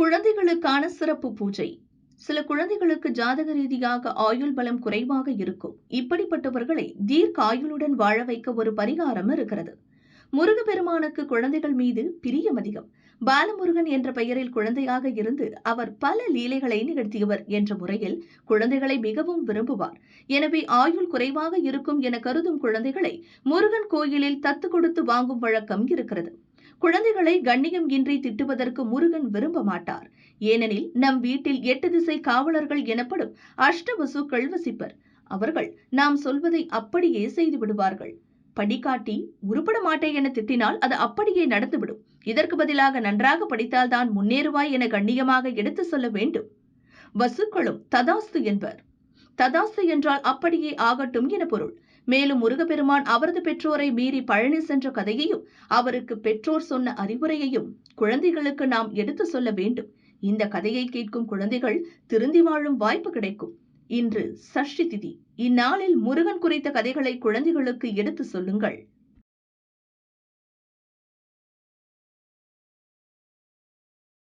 குழந்தைகளுக்கான சிறப்பு பூஜை. சில குழந்தைகளுக்கு ஜாதக ரீதியாக ஆயுள் பலம் குறைவாக இருக்கும். இப்படிப்பட்டவர்களை தீர்க்க ஆயுளுடன் வாழ வைக்க ஒரு பரிகாரம் இருக்கிறது. முருகப்பெருமானுக்கு குழந்தைகள் மீது பிரியம் அதிகம். பாலமுருகன் என்ற பெயரில் குழந்தையாக இருந்து அவர் பல லீலைகளை நிகழ்த்தியவர் என்ற முறையில் குழந்தைகளை மிகவும் விரும்புவார். எனவே ஆயுள் குறைவாக இருக்கும் என கருதும் குழந்தைகளை முருகன் கோயிலில் தத்து கொடுத்து வாங்கும் வழக்கம் இருக்கிறது. குழந்தைகளை கண்ணியம் இன்றி திட்டுவதற்கு முருகன் விரும்ப மாட்டார். ஏனெனில் நம் வீட்டில் எட்டு திசை காவலர்கள் எனப்படும் அஷ்டவசுக்கள் வசிப்பர் அவர்கள் நாம் சொல்வதை அப்படியே செய்து விடுவார்கள். படிக்காட்டி உருப்பட மாட்டேன் என திட்டினால் அது அப்படியே நடந்துவிடும். இதற்கு பதிலாக நன்றாக படித்தால்தான் முன்னேறுவாய் என கண்ணியமாக எடுத்து சொல்ல வேண்டும். வசுக்களும் ததாஸ்து என்பர். ததாஸ்து என்றால் அப்படியே ஆகட்டும் என பொருள். மேலும் முருகப்பெருமான் அவரது பெற்றோரை மீறி பழனி சென்ற கதையையும் அவருக்கு பெற்றோர் சொன்ன அறிவுரையையும் குழந்தைகளுக்கு நாம் எடுத்து சொல்ல வேண்டும். இந்த கதையை கேட்கும் குழந்தைகள் திருந்தி வாழும் வாய்ப்பு கிடைக்கும். இன்று சஷ்டி திதி. இந்நாளில் முருகன் குறித்த கதைகளை குழந்தைகளுக்கு எடுத்து சொல்லுங்கள்.